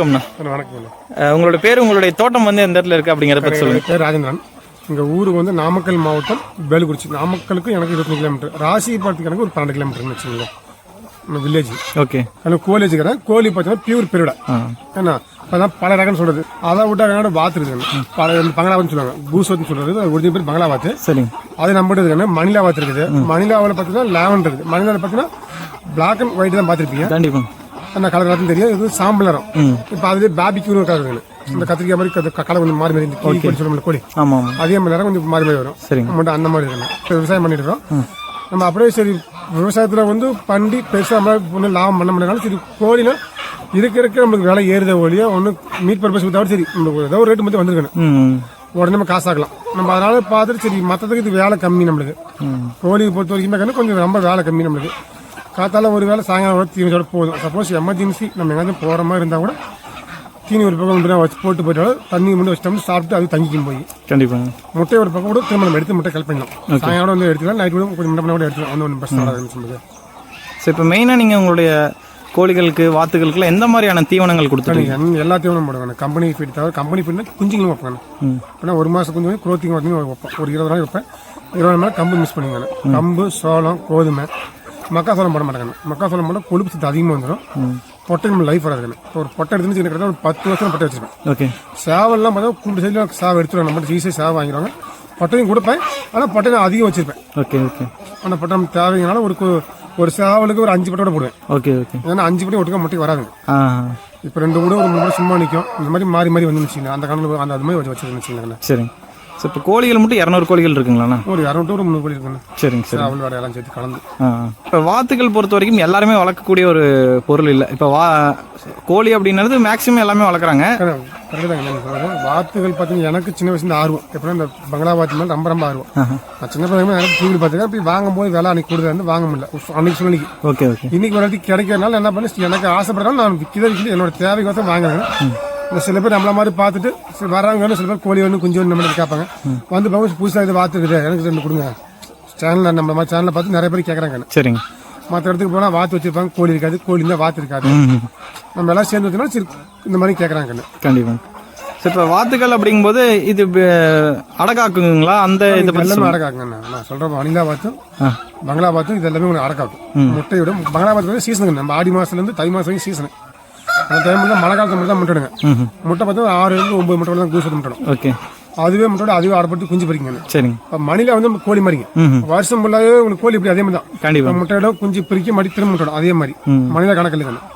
வணக்கம்ண்ணா வணக்கம் உங்களோட பேர் உங்களுடைய தோட்டம் வந்து எந்த இடத்துல இருக்கு அப்படிங்கிறத பற்றி சொல்லுங்க. என் பேர் ராஜேந்திரன். எங்கள் ஊருக்கு வந்து நாமக்கல் மாவட்டம் வேலுக்குறிச்சி. நாமக்கலுக்கு எனக்கு இருபத்தஞ்சு கிலோமீட்டர் ராசிபாட்டுக்கு எனக்கு ஒரு பன்னெண்டு கிலோமீட்டர்னு வச்சுங்களேன் நம்ம வில்லேஜ் ஓகே. எனக்கு கோழி வச்சுக்கிறேன் கோழி பார்த்தீங்கன்னா பியூர் பெருடா. ஏன்னா அதான் பல ரகம் சொல்றது. அதை விட்டா என்னோட வாத்து இருக்குது. பல பங்களாவாத்து சொல்லுவாங்க. பூசோத்துன்னு சொல்றது. அது ஒரிஜினல் பேர் பங்களா வாத்து. சரிங்க அது நம்மகிட்ட இருக்கு மணிலா வாத்து இருக்குது. மணிலாவில் பார்த்தீங்கன்னா லேவன் இருக்குது. மணிலாவில் பார்த்தீங்கன்னா பிளாக் அண்ட் ஒயிட் தான் பார்த்துருப்பீங்க. கண்டிப்பா. அந்த கலர் தெரியும் இது சாம்பல் நிறம். இப்போ அதுலேயே பாபிக்யூன்னு கலர் இருக்கு இந்த கத்திரிக்காய் மாதிரி கலர் கொஞ்சம் மாறி மாறி கோழி சொல்லுவோம்ல கோழி. அதே மாதிரி நேரம் கொஞ்சம் மாறி மாறி வரும். சரிங்க. மட்டும் அந்த மாதிரி இருக்கணும். இப்போ விவசாயம் பண்ணிட்டு இருக்கோம். நம்ம அப்படியே சரி விவசாயத்தில் வந்து பண்டி பெருசாக நம்மளால ஒன்றும் லாபம் பண்ண முடியனாலும் சரி கோழினா இருக்க இருக்க நம்மளுக்கு விலை ஏறுத ஒழிய ஒன்றும் மீட் பர்பஸ் வித்தாலும் சரி நம்மளுக்கு ஏதோ ரேட்டு மட்டும் வந்திருக்கணும். உடனே நம்ம காசாக்கலாம் நம்ம அதனால பார்த்துட்டு சரி மற்றதுக்கு இது வேலை கம்மி நம்மளுக்கு. கோழியை பொறுத்த வரைக்குமே கண்ணு கொஞ்சம் ரொம்ப வேலை கம்மி நம்மளுக்கு. காத்தால ஒரு வேலை சாயங்காலம் ஒரு தீனியோட போதும். சப்போஸ் எமர்ஜென்சி நம்ம எங்கேயாச்சும் போகிற மாதிரி இருந்தால் கூட தீனி ஒரு பக்கம் மட்டும் வச்சு போட்டு போயிட்டாலும் தண்ணி மட்டும் வச்சிட்டோம்னு சாப்பிட்டு அது தங்கிக்கும் போய். கண்டிப்பாங்க முட்டை ஒரு பக்கம் கூட திரும்ப நம்ம எடுத்து முட்டை கல் பண்ணலாம் சாயங்காலம் வந்து எடுத்துக்கலாம் நைட் கூட கொஞ்சம் முட்டை கூட எடுத்துக்கலாம். ஒன்றும் ஒன்றும் பிரச்சனை சொல்லுது. ஸோ இப்போ மெயினாக நீங்கள் உங்களுடைய கோழிகளுக்கு வாத்துகளுக்குலாம் எந்த மாதிரியான தீவனங்கள் கொடுத்துருக்கீங்க எல்லாத்தையும் நம்ம போடுவாங்க கம்பெனி ஃபீட் தவிர கம்பெனி ஃபீட்னா குஞ்சுங்களும் வைப்பாங்க அப்படின்னா ஒரு மாதம் குஞ்சு வந்து குரோத்திங் வைப்பேன். ஒரு இருபது நாள் வைப்பேன். இருபது நாள் கம்பு மிஸ் பண்ணிங்க கம்பு சோளம் கோதுமை மக்காசோளம் போட மாட்டாங்க மக்காசோளம் போட்டால் கொழுப்பு சத்து அதிகமாக வந்துடும் பொட்டை நம்ம லைஃப் வராதுங்க இப்போ ஒரு பொட்டை எடுத்துன்னு கிட்டத்தட்ட ஒரு பத்து வருஷம் பொட்டை வச்சிருப்பேன் ஓகே. சேவல்லாம் பார்த்தா கூண்டு சைடில் சேவை எடுத்துருவாங்க. நம்ம ஈஸியாக சேவை வாங்கிடுவாங்க. பொட்டையும் கொடுப்பேன். ஆனால் பொட்டை நான் அதிகம் வச்சிருப்பேன். Okay okay. அந்த பொட்டை நம்ம தேவைங்கனால ஒரு ஒரு சேவலுக்கு ஒரு அஞ்சு பொட்டோட போடுவேன். Okay okay. ஏன்னா அஞ்சு படி ஒட்டுக்க முட்டை வராதுங்க ஆ இப்போ ரெண்டு கூட ஒரு மூணு சும்மா நிற்கும் இந்த மாதிரி மாறி மாறி வந்து வச்சுக்கோங்க அந்த கணக்கில் அந்த அது மாதிரி வச்சு வச்சுருக்கேன் வச்சுக்கோங்களேன். சரிங்க. ஸோ இப்போ கோழிகள் மட்டும் இரநூறு கோழிகள் இருக்குங்களாண்ணா? ஒரு இரநூறு முந்நூறு கோடி இருக்குண்ணே. சரிங்க சரி அவள் வேறு எல்லாம் சேர்த்து கலந்து. இப்போ வாத்துக்கள் பொறுத்த வரைக்கும் எல்லாருமே வளர்க்கக்கூடிய ஒரு பொருள் இல்லை. இப்போ வா கோழி அப்படின்றது மேக்ஸிமம் எல்லாமே வளர்க்குறாங்க. வாத்துகள் பார்த்தீங்கன்னா எனக்கு சின்ன வயசுல ஆர்வம். எப்படின்னா இந்த பங்களா வாத்து மேலே ரொம்ப ரொம்ப ஆர்வம். நான் சின்ன பையன் எனக்கு டிவி பார்த்துருக்கேன் போய் வாங்கும் போது விலை அன்னைக்கு கொடுத்தது வந்து வாங்க முடியல. அன்னைக்கு சூழ்நிலைக்கு. ஓகே ஓகே இன்னைக்கு இடத்துக்கு கிடைக்கிறதுனால என்ன பண்ணி எனக்கு ஆசைப்படுறதால நான் விற்கிறத என்னோட தேவைக்கு வாங்குறேன். இந்த சில பேர் நம்மள மாதிரி பார்த்துட்டு சரி வராங்க சில பேர் கோழி ஒன்று குஞ்சு ஒன்று நம்ம கேட்பாங்க. வந்து பார்த்து புதுசாக இது வாத்து இருக்குது. எனக்கு ரெண்டு கொடுங்க. சேனலில் நம்ம மாதிரி சேனலில் பார்த்து நிறைய பேர் கேட்குறாங்க சரிங்க. மற்ற இடத்துக்கு போனால் வாத்து வச்சிருப்பாங்க கோழி இருக்காது கோழி இருந்தால் வாத்து இருக்காது. நம்ம எல்லாம் சேர்ந்து வச்சோம்னா சரி இந்த மாதிரி கேட்குறாங்க கண்டிப்பாக ஸோ இப்போ வாத்துக்கள் அப்படிங்கும்போது இது அடகாக்குங்களா அந்த இதை எல்லாமே அடக்காக்குங்க நான் சொல்கிறேன் வனிலா வாத்தும் ஆ. பங்களா வாத்தும் இது எல்லாமே ஒன்று அடக்காக்கும் முட்டையோட பங்களா வாத்து சீசனுங்க நம்ம ஆடி மாதத்துலேருந்து தை மாதம் வரைக்கும் சீசனு அந்த டைமில் மழை காலத்தில் மட்டும் தான் முட்டைடுங்க முட்டை பார்த்தா ஆறுலேருந்து ஒம்பது முட்டை தான் கூசு முட்டணும் ஓகே. அதுவே முட்டோட அதுவே அடப்பட்டு குஞ்சு பறிக்குங்க சரிங்க. இப்போ மணில வந்து கோழி மாதிரிங்க வருஷம் ஃபுல்லாகவே உங்களுக்கு கோழி இப்படி அதே மாதிரி தான். கண்டிப்பாக முட்டையிட குஞ்சு பிரிக்க மடி திரும்ப முட்டோட அதே மாதிரி. ம். மணில கணக்கில் இருக்கணும்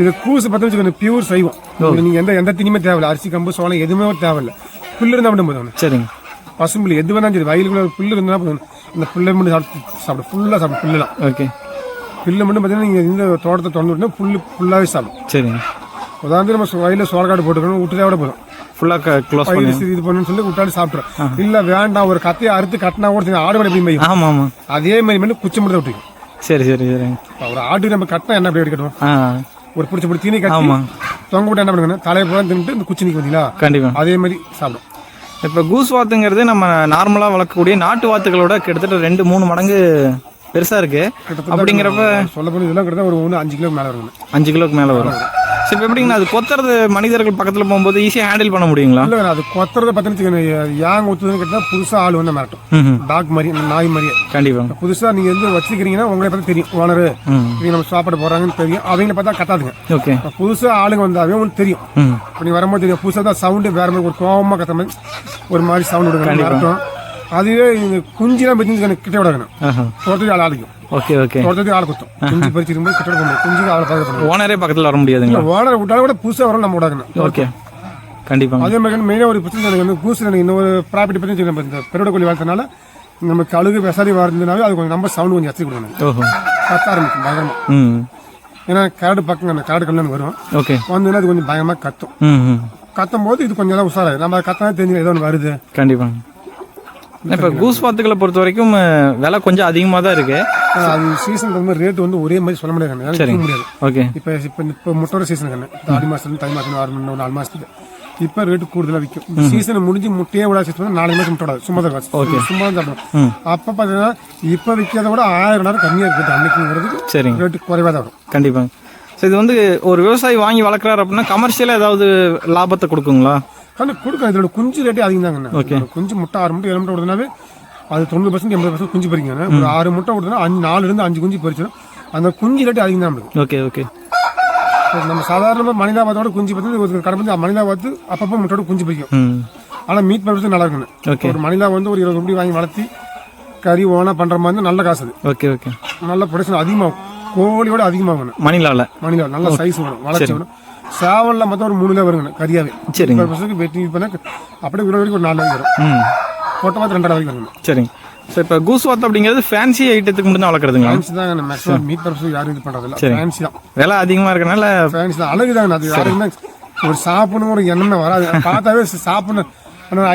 இது கூசு பார்த்து வச்சுக்கோங்க பியூர் சைவம். உங்களுக்கு நீங்க எந்த எந்த தினியுமே தேவையில்ல. அரிசி கம்பு சோளம் எதுவுமே தேவையில்ல. புல்லு இருந்தால் மட்டும் போதும். சரிங்க. பசும்புல் எது வேணாலும் சரி வயலுக்குள்ள புல்லு இருந்தால் போதும். இந்த புல்லை மட்டும் சாப்பிட்டு சாப்பிடும் ஃபுல்லாக சாப்பிடும் புல்லுலாம் ஓகே. புல்லு மட்டும் பார்த்தீங்கன்னா நீங்கள் இந்த தோட்டத்தை திறந்து விட்டா புல்லு ஃபுல்லாகவே சாப்பிடும் சரிங்க. உதாரணத்துக்கு நம்ம வயலில் சோளக்காடு போட்டுக்கணும் விட்டுட்டா விட போதும் ஃபுல்லாக க்ளோஸ் பண்ணி இது பண்ணணும்னு சொல்லி விட்டாலும் சாப்பிட்றோம் இல்ல வேண்டாம் ஒரு கத்தையை அறுத்து கட்டினா கூட ஆடு மணி எப்படி ஆமாம் ஆமாம் அதே மாதிரி மட்டும் குச்சி மட்டும் விட்டுக்கும் சரி சரி சரிங்க ஒரு ஆடு நம்ம கட்டினா என்ன எடுக்கணும் ஆ. ஒரு பிடிச்ச பிடி தீனி கட்டி ஆமாம் தொங்க விட்டு என்ன பண்ணுங்க தலையை பூரா தின்னுட்டு இந்த குச்சி நிற்க பார்த்தீங்களா கண்டிப்பாக அதே மாதிரி சாப்பிடும். இப்போ கூஸ் வாத்துங்கிறது நம்ம நார்மலாக வளர்க்கக்கூடிய நாட்டு வாத்துகளோட கிட்டத்தட்ட ரெண்டு மூணு மடங்கு பெருசாக இருக்கு. அப்படிங்கிறப்ப சொல்ல போனால் இதெல்லாம் கிட்ட ஒரு ஒன்று அஞ்சு கிலோ மேலே வருங்க. அஞ்சு கிலோக்கு மேலே வரும். சரி இப்போ எப்படிங்கண்ணா அது கொத்துறது மனிதர்கள் பக்கத்தில் போகும்போது ஈஸியாக ஹேண்டில் பண்ண முடியுங்களா? இல்லை அது கொத்துறத பார்த்தீங்கன்னு ஏங்க ஊற்றுதுன்னு கேட்டால் புதுசாக ஆள் வந்து மிரட்டும். டாக் மாதிரி நாய் மாதிரியே. கண்டிப்பாக புதுசாக நீங்கள் வந்து வச்சுக்கிறீங்கன்னா உங்களை பார்த்து தெரியும். ஓனர் இவங்க நம்ம சாப்பாடு போடுறாங்கன்னு தெரியும். அவங்கள பார்த்தா கத்தாதுங்க. ஓகே. இப்ப புதுசா ஆளுங்க வந்தாவே உங்களுக்கு தெரியும். இப்போ நீ வரும்போது தெரியும். புதுசாக தான் சவுண்டு வேற மாதிரி ஒரு கோவமாக கத்த மாதிரி ஒரு மாதிரி சவுண்ட் விடுங்க. நடக்கும் அதுவே குஞ்சுலாம் பற்றி கிட்ட விடணும் தோட்டத்துக்கு ஆள் ஆளிக்கும் ஓகே ஓகே தோட்டத்துக்கு ஆள் குத்தும் குஞ்சு பறிச்சு இருக்கும்போது கிட்ட விட குஞ்சுக்கு ஆளை பார்க்க ஓனரே பக்கத்தில் வர முடியாதுங்களா ஓனர் விட்டாலும் கூட புதுசாக வரும் நம்ம விடாக்கணும் ஓகே கண்டிப்பாங்க அதே மாதிரி மெயினாக ஒரு பிரச்சனை எனக்கு வந்து கூசில் எனக்கு இன்னொரு ப்ராப்பர்ட்டி பற்றி. நம்ம இந்த பெருட கோழி வளர்த்தனால நம்ம கழுகு விசாரி வரதுனாவே அது கொஞ்சம் நம்ம சவுண்ட் கொஞ்சம் எத்தி கொடுக்கணும் கத்த ஆரம்பிக்கும் பயங்கரமா ம் ஏன்னா கரடு பக்கம் அந்த கரடு கல்லு வரும் ஓகே வந்ததுன்னா அது கொஞ்சம் பயங்கரமாக கத்தும் கத்தும் போது இது கொஞ்சம் தான் உஷாராது நம்ம கத்தனா தெரிஞ்சு ஏதோ ஒன்று வருது கண்டிப்பாங்க இப்போ கூஸ் வாத்துக்களை பொறுத்த வரைக்கும் விலை கொஞ்சம் அதிகமாக தான் இருக்கு. அது சீசன் மாதிரி ரேட் வந்து ஒரே மாதிரி சொல்ல முடியாது சொல்ல முடியாது. ஓகே இப்போ இப்போ இப்போ முட்டோட சீசன் கண்ணு. ஆடி மாசத்துல தை மாசம் ஆறு மணி நாலு மாசத்துக்கு இப்போ ரேட்டு கூடுதலாக விற்கும் சீசன் முடிஞ்சு முட்டையே விட சீசன் நாலு மாசம் முட்டை சும்மா தான் இருக்கும். சும்மா தான் சாப்பிடும் அப்போ பார்த்தீங்கன்னா இப்போ விற்கிறத விட ஆயிரம் நேரம் கம்மியாக இருக்குது. அன்னைக்குங்கிறதுக்கு சரிங்க ரேட்டு குறைவாக தான் வரும் கண்டிப்பாங்க ஸோ இது வந்து ஒரு விவசாயி வாங்கி வளர்க்குறாரு அப்படின்னா கமர்ஷியலாக ஏதாவது லாபத்தை கொடுக்குங்களா? ஆனால் கொடுக்கும் இதோட குஞ்சு ரேட்டே அதிகம் தாங்க இதோட குஞ்சு முட்டை ஆறு முட்டை ஏழு முட்டை விடுறதுனாவே அது தொண்ணூறு பர்சன்ட் எண்பது பர்சன்ட் குஞ்சு பறிக்குங்க ஒரு ஆறு முட்டை விடுறதுனா அஞ்சு நாலுல இருந்து அஞ்சு குஞ்சு பறிச்சிடும். அந்த குஞ்சு ரேட்டு அதிகம் தான் நம்மளுக்கு. ஓகே ஓகே நம்ம சாதாரணமாக மனிதாபாத்தோட குஞ்சு பார்த்து ஒரு கடை மனிதாபாத்து அப்பப்போ முட்டையோட குஞ்சு பறிக்கும். ம். ஆனால் மீட் பர்பஸ் நல்லா இருக்கணும் ஓகே ஒரு மனிதா வந்து ஒரு இருபது ரூபாய் வாங்கி வளர்த்தி கறி ஓனா பண்ற மாதிரி நல்ல காசு அது. ஓகே ஓகே நல்ல ப்ரொடக்ஷன் அதிகமாகும். கோழியோட அதிகமாகணும் மணிலாவில் மனிதா நல்ல சைஸ் வரும் வளர்ச்சி வரும் சேவல்ல மொத்தம் ஒரு மூணு தான் வருங்க. கறியாவே சரிங்க. பர்பஸுக்கு வெட்டி பண்ண அப்படியே விட வரைக்கும் ஒரு நாலு வரைக்கும் வரும். ம். போட்ட பார்த்து ரெண்டாவது வரைக்கும் வருங்க. சரிங்க. ஸோ இப்போ கூஸ் வாத்து அப்படிங்கிறது ஃபேன்சி ஐட்டத்துக்கு மட்டும் தான் வளர்க்குறதுங்களா? ஃபேன்சி தான் மேக்ஸிமம் மீட் பர்பஸ் யாரும் இது பண்றது இல்ல ஃபேன்சி தான். விலை அதிகமாக இருக்கனால ஃபேன்சி தான். அழகு தான் அது. யாருக்குமே ஒரு சாப்பிடணும் ஒரு எண்ணமே வராது. பார்த்தாவே சாப்பிடணும்.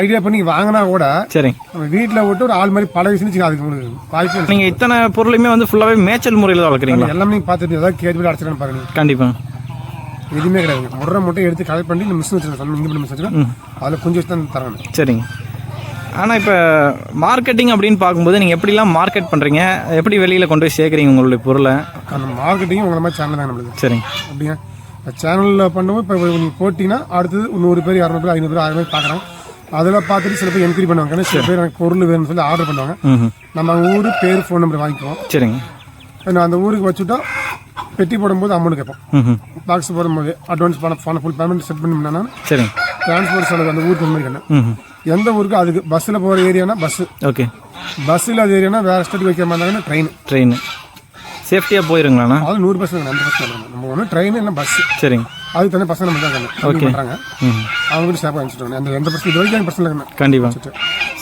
ஐடியா பண்ணி வாங்கினா கூட சரிங்க நம்ம வீட்டில் விட்டு ஒரு ஆள் மாதிரி பழகிச்சுன்னு வச்சுக்கோங்க, அதுக்கு உங்களுக்கு வாய்ப்பே. நீங்கள் இத்தனை பொருளையுமே வந்து ஃபுல்லாகவே மேய்ச்சல் முறையில் தான் வளர்க்குறீங்களா? எல்லாமே பார்த்துட்டு ஏதாவது கேட்டு அடிச்சிடணும் பாருங்க. கண்டிப்பாக எதுவுமே கிடையாதுங்க முடுற முட்டை எடுத்து கலெக்ட் பண்ணி இந்த மிஷின் வச்சிருக்கோம் இங்கே பண்ணி மிஷின் வச்சிருக்கோம் அதில் கொஞ்சம் வச்சு தான் தராங்க சரிங்க. ஆனால் இப்போ மார்க்கெட்டிங் அப்படின்னு பார்க்கும்போது நீங்கள் எப்படிலாம் மார்க்கெட் பண்ணுறீங்க எப்படி வெளியில் கொண்டு போய் சேர்க்குறீங்க உங்களுடைய பொருளை? அந்த மார்க்கெட்டிங் உங்களை மாதிரி சேனல் தான் நம்மளுக்கு சரிங்க. அப்படிங்க இப்போ சேனலில் பண்ணும்போது இப்போ நீங்கள் போட்டிங்கன்னா அடுத்தது நூறு பேர் இரநூறு பேர் ஐநூறு பேர் ஆயிரம் பேர் பார்க்குறாங்க. அதில் பார்த்துட்டு சில பேர் என்கொயரி பண்ணுவாங்க. சில பேர் எனக்கு பொருள் வேணும்னு சொல்லி ஆர்டர் பண்ணுவாங்க. நம்ம ஊர் பேர் ஃபோன் நம்பர் வாங்கிக்குவோம். சரிங்க. நான் அந்த ஊருக்கு வச்சுட்டா பெட்டி போடும்போது அமௌண்ட் கேட்போம் ம் பாக்ஸ் போடும்போது அட்வான்ஸ் பணம் பணம் ஃபுல் பேமெண்ட் செட் பண்ணி சரிங்க டிரான்ஸ்போர்ட் செலவு அந்த ஊருக்கு ம் எந்த ஊருக்கு? அதுக்கு பஸ்ஸில் போகிற ஏரியானா பஸ்ஸு ஓகே. பஸ்ஸில் அது ஏரியானா வேறு ஸ்டேட்டுக்கு வைக்கிற மாதிரி இருந்தாங்கன்னா ட்ரெயின் ட்ரெயின் சேஃப்டியாக போயிருங்களாண்ணா? அது நூறு பர்சன்ட் அந்த பஸ் நம்ம ஒன்று ட்ரெயின் இல்லை பஸ் சரிங்க. அதுக்கு தனி பசங்க நம்ம தான் ஓகே பண்ணுறாங்க அவங்க சேஃபாக அனுப்பிச்சிட்டாங்க அந்த எந்த பர்சன்ட் இது வரைக்கும் எனக்கு பர்சன்ட் இல்லை கண்டிப்பாக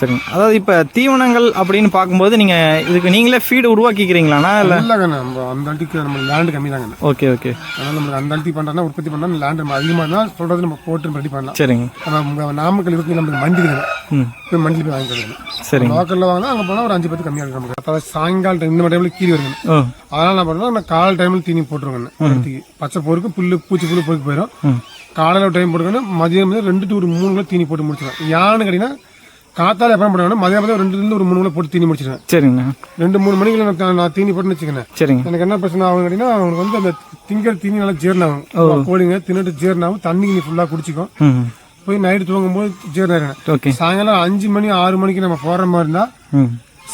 சரிங்க. அதாவது இப்போ தீவனங்கள் அப்படின்னு பார்க்கும்போது நீங்கள் இதுக்கு நீங்களே ஃபீடு உருவாக்கிக்கிறீங்களா இல்லை? இல்லைங்க நம்ம அந்த அல்ட்டிக்கு நம்ம லேண்டு கம்மி தாங்க ஓகே ஓகே அதனால் நம்ம அந்த அல்ட்டி பண்ணுறோம்னா உற்பத்தி பண்ணா லேண்ட் நம்ம அதிகமாக இருந்தால் சொல்கிறது நம்ம போட்டு ரெடி பண்ணலாம். சரிங்க. நம்ம நாமக்கல் இருக்கு நம்மளுக்கு மண்டி இருக்குது ம். போய் மண்டியில் போய் வாங்கிக்கிறது சரிங்க. லோக்கலில் வாங்கினா அங்கே போனால் ஒரு அஞ்சு பத்து கம்மியாக இருக்கும் நமக்கு. அதாவது சாயங்கால டைம் இந்த டைமில் கீழே வருங்க அதனால் என்ன பண்ணுறோம் நான் காலை டைமில் தீனி போட்டுருவேன் அரிசிக்கு பச்சை பொருக்கு புல்லு பூச்சி புல்லு பொறுக்கு போயிடும் காலையில் டைம் போட்டுக்கணும் மதியம் ரெண்டு டு ஒரு மூணு கிலோ தீனி போட்டு முடிச்சிடுவேன் யான்னு கேட்டிங்கன்னா காத்தால எப்போ பண்ணுவேன் மதியம் ரெண்டுலேருந்து ஒரு மூணு கிலோ போட்டு தீனி முடிச்சிடுவேன் சரிங்கண்ணா. ரெண்டு மூணு மணிக்கு நான் நான் தீனி போட்டுன்னு வச்சுக்கேன் சரிங்க. எனக்கு என்ன பிரச்சனை ஆகும் கேட்டிங்கன்னா அவனுக்கு வந்து அந்த திங்கர் தீனி நல்லா ஜீரணம் ஆகும் கோழிங்க தின்னுட்டு ஜீரணம் ஆகும் தண்ணி நீ ஃபுல்லாக குடிச்சிக்கும். போய் நைட்டு தூங்கும்போது ஜீரணம் ஆகிடும் ஓகே. சாயங்காலம் அஞ்சு மணி ஆறு மணிக்கு நம்ம போகிற மாதிரி இருந்தால்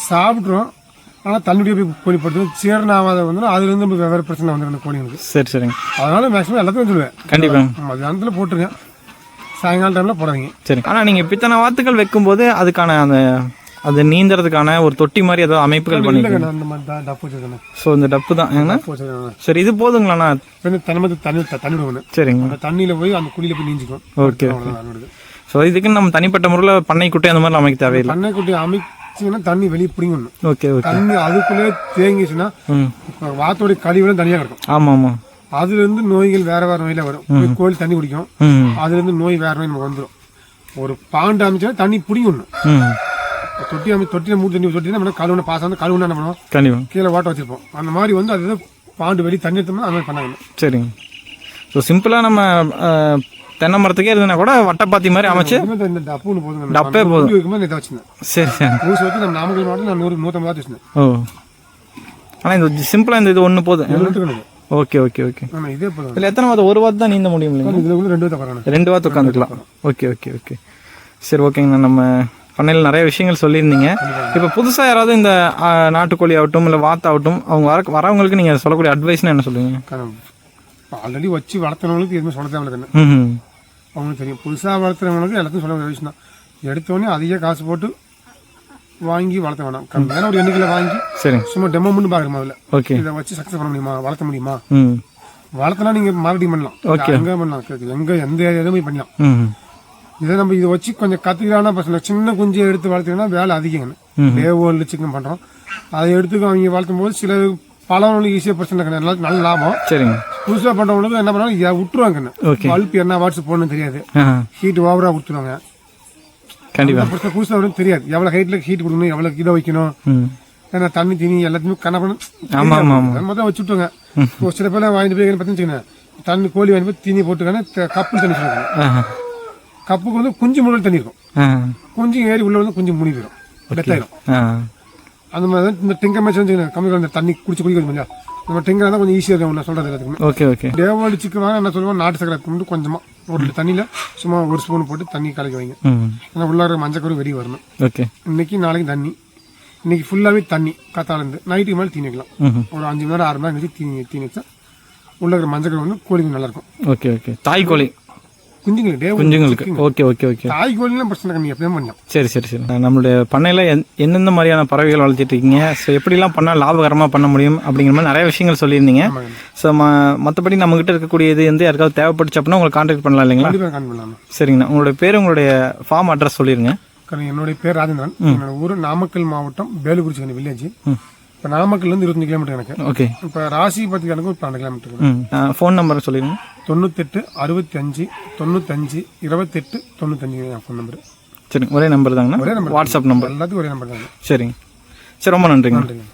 சாப்பிட்றோம் ஆனால் தண்ணியோட போய் கோழி ஜீரணம் ஆகாத வந்து அதுலேருந்து நம்மளுக்கு வெவ்வேறு பிரச்சனை வந்துடும் கோழிங்களுக்கு. சரி சரிங்க. அதனால மேக்ஸிமம் எல்லாத்தையும் சொல்லுவேன். கண்டிப்பாக மதியானத்தில் போட்டுருங்க. சாயங்காலம் டைமில் போடாதீங்க. சரி. ஆனால் நீங்கள் பித்தனை வாத்துக்கள் வைக்கும்போது அதுக்கான அந்த அது நீந்துறதுக்கான ஒரு தொட்டி மாதிரி ஏதாவது அமைப்புகள் பண்ணி இல்லைங்க நான் இந்த மாதிரி தான் டப்பு வச்சுருக்கேன் ஸோ இந்த டப்பு தான். சரி இது போதுங்களாண்ணா தண்ணி தண்ணி தண்ணி விடுவேன் சரிங்க. அந்த தண்ணியில் போய் அந்த குழியில் போய் நீஞ்சிக்கும் ஓகே ஸோ இதுக்கு நம்ம தனிப்பட்ட முறையில் பண்ணை குட்டை அந்த மாதிரிலாம் அமைக்க தேவையில்லை. பண்ணை குட்டி அமைச்சிங்கன்னா தண்ணி வெளியே பிடிங்கணும் ஓகே ஓகே. தண்ணி அதுக்குள்ளே தேங்கிச்சுன்னா வாத்தோடைய கழிவுலாம் தனியாக இருக்கும் ஆமாம் ஆமாம். அதுலேருந்து நோய்கள் வேற வேற நோயில வரும். கோழி தண்ணி குடிக்கும். ம். அதுலேருந்து நோய் வேற நோய் நமக்கு வந்துடும் ஒரு பாண்டு அமைச்சா தண்ணி பிடிங்கணும் தொட்டி அமை தொட்டியில் மூணு தண்ணி தொட்டி நம்ம கழுவுன பாசம் வந்து கழுவுனா என்ன பண்ணுவோம்? கீழே ஓட்ட வச்சிருப்போம். அந்த மாதிரி வந்து அது பாண்டு வெளியே தண்ணி எடுத்தோம்னா அந்த மாதிரி பண்ணாங்க. சரிங்க. ஸோ சிம்பிளாக நம்ம தென்னை மரத்துக்கே இருந்ததுன்னா கூட வட்டப்பாத்தி மாதிரி அமைச்சு டப்பே போதும். சரி சரி. நாமக்கல் மாவட்டம் நான் நூறு நூற்றம்பது வச்சிருந்தேன். ஓ. ஆனால் இந்த சிம்பிளாக இந்த இது ஒன்று போதும். Okay okay okay. இதில் எத்தனை வாத்து? ஒரு வாத்து தான் நீந்த முடியும் இல்லைங்க ரெண்டு வாத்து உட்காந்துக்கலாம். Okay okay okay. சரி ஓகேங்கண்ணா. நம்ம பண்ணையில் நிறைய விஷயங்கள் சொல்லியிருந்தீங்க. இப்போ புதுசாக யாராவது இந்த நாட்டுக்கோழி ஆகட்டும் இல்லை வாத்தாகட்டும் அவங்க வர வரவங்களுக்கு நீங்கள் சொல்லக்கூடிய அட்வைஸ்னா என்ன சொல்லுவீங்க? ஆல்ரெடி வச்சு வளர்த்தவங்களுக்கு எதுவுமே சொல்ல தேவையில்லை ம் அவங்களுக்கு தெரியும். புதுசாக வளர்த்துறவங்களுக்கு எல்லாத்தையும் சொல்ல வேண்டிய விஷயம் தான். எடுத்தோடனே அதிக காசு போட்டு வாங்கி வளர்த்த வேணாம். கம்மியான ஒரு எண்ணிக்கையில் வாங்கி சரிங்க சும்மா டெமோ மட்டும் பார்க்குற முதல்ல. ஓகே. இதை வச்சு சக்ஸஸ் பண்ண முடியுமா? வளர்த்த முடியுமா? வளர்த்தனா நீங்கள் மார்க்கெட்டிங் பண்ணலாம். எங்கே பண்ணலாம். எங்கே எந்த ஏரியாலுமே பண்ணலாம். இதை நம்ம இதை வச்சு கொஞ்சம் கற்றுக்கிறானா பசங்க சின்ன குஞ்சு எடுத்து வளர்த்தீங்கன்னா வேலை அதிகங்க டேவோல் சிக்கன் பண்ணுறோம் அதை எடுத்து அவங்க வளர்த்தும் போது சில பழவங்களுக்கு ஈஸியாக பிரச்சனை நல்ல லாபம். சரிங்க. புதுசாக பண்ணுறவங்களுக்கு என்ன பண்ணுவாங்க விட்டுருவாங்க. பல்ப் என்ன வாட்ஸ் போடணும்னு தெரியாது. ஹீட் ஓவராக கொடுத்துருவாங்க கண்டிப்பாக பிரச்சனை புதுசாக வரும் தெரியாது. எவ்வளோ ஹைட்டில் ஹீட் கொடுக்கணும் எவ்வளோ இதை வைக்கணும். ஏன்னா தண்ணி தீனி எல்லாத்தையுமே ஆமாம் மொத்தம் வச்சு விட்டுருங்க ஒரு சில பேர் வாங்கிட்டு போய் பார்த்தீங்கன்னு தண்ணி கோழி வாங்கி போய் தீனி போட்டுக்கான கப்பு தண்ணி சொல்லுவாங்க. கப்புக்கு வந்து குஞ்சு முன்னாடி தண்ணி இருக்கும். குஞ்சு ஏறி உள்ள வந்து குஞ்சு முனி போயிடும். டெத்தாயிடும் ஆ. அந்த மாதிரி இந்த திங்க மேட்ச் வந்து கம்மி தண்ணி குடிச்சு குடிக்கிறது இல்லையா நம்ம டெங்கரா தான் கொஞ்சம் ஈஸியாக இருக்கும் சொல்கிறது எல்லாத்துக்குமே. Okay okay. தேவாலி சிக்கன் வாங்க என்ன சொல்லுவோம்? நாட்டு சக்கரை வந்து கொஞ்சமாக ஒரு லிட்டர் தண்ணியில் சும்மா ஒரு ஸ்பூன் போட்டு தண்ணி கலக்கி வைங்க. ஏன்னா உள்ளார மஞ்சக்கரு வெடி வரணும். ஓகே. இன்னைக்கு நாளைக்கு தண்ணி. இன்னைக்கு ஃபுல்லாகவே தண்ணி காத்தாலேருந்து நைட்டுக்கு மேலே தீனி வைக்கலாம். ஒரு அஞ்சு மணி நேரம் ஆறு மணி நேரம் கழிச்சு தீனி தீனி வச்சா உள்ள இருக்கிற மஞ்சக்கரு வந்து கோழிங்க நல்லா இருக்கும். Okay okay. தாய் கோழி. குஞ்சுங்களுக்கு ஓகே ஓகே ஓகே. தாய் கோழிலாம் பிரச்சனை கம்மி எப்பயும் பண்ணலாம் சரி சரி சரி. நம்மளுடைய பண்ணையில் எந் எந்தெந்த மாதிரியான பறவைகள் வளர்த்திட்டு இருக்கீங்க? ஸோ எப்படிலாம் பண்ணால் லாபகரமாக பண்ண முடியும் அப்படிங்கிற மாதிரி நிறைய விஷயங்கள் சொல்லியிருந்தீங்க. ஸோ ம மற்றபடி நம்மகிட்ட இருக்கக்கூடியது வந்து யாருக்காவது தேவைப்பட்டுச்சு அப்படின்னா உங்களை காண்டாக்ட் பண்ணலாம் இல்லைங்களா? சரிங்கண்ணா உங்களுடைய பேர் உங்களுடைய ஃபார்ம் அட்ரஸ் சொல்லிடுங்க என்னுடைய பேர் ராஜேந்திரன். என்னோட ஊர் நாமக்கல் மாவட்டம் வேலுக்குறிச்சி வில்லேஜ் இப்போ நாமக்கல்லேருந்து இருபத்தஞ்சு கிலோமீட்டர் எனக்கு. ஓகே. இப்போ ராசி பத்தி எனக்கு ஒரு பன்னெண்டு கிலோமீட்டர் ஃபோன் நம்பர் சொல்லிடுங்க தொண்ணூத்தெட்டு அறுபத்தி அஞ்சு தொண்ணூத்தஞ்சு இருபத்தெட்டு தொண்ணூத்தஞ்சு என் ஃபோன் நம்பர் சரி ஒரே நம்பர் தாங்கண்ணா? ஒரே நம்பர் வாட்ஸ்அப் நம்பர் எல்லாத்துக்கும் ஒரே நம்பர் தான். சரிங்க. சரி ரொம்ப நன்றிங்க. நன்றிங்க.